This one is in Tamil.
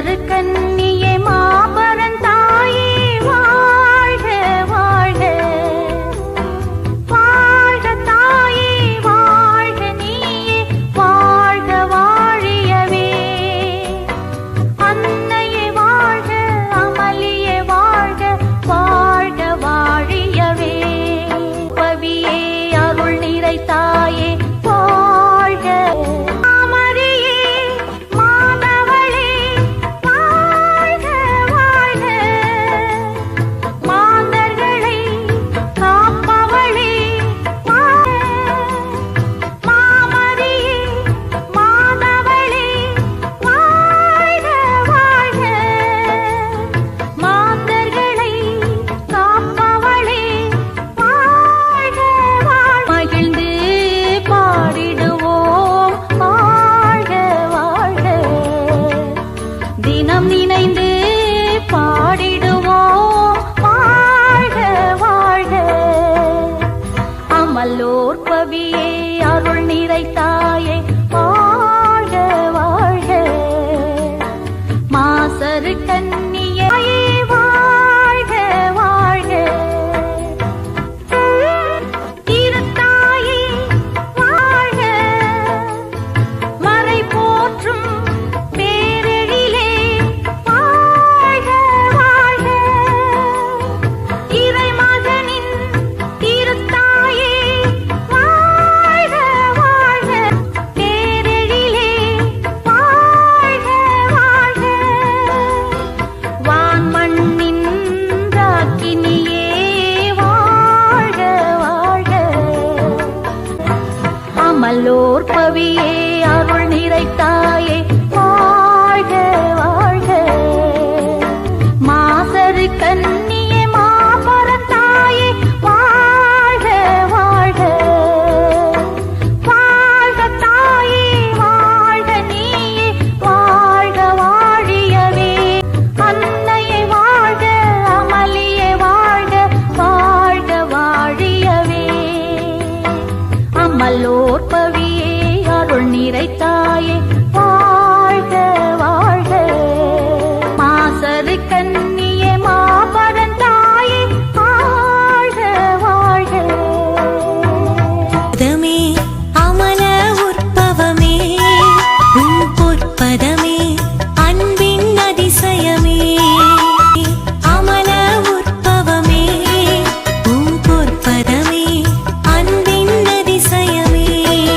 कर कन ஆலோற்பவியே அருள் நிறைத்தாயே மல்லோர் பவியே. அமலோர் பவியே அருள் நிறைத்தாயே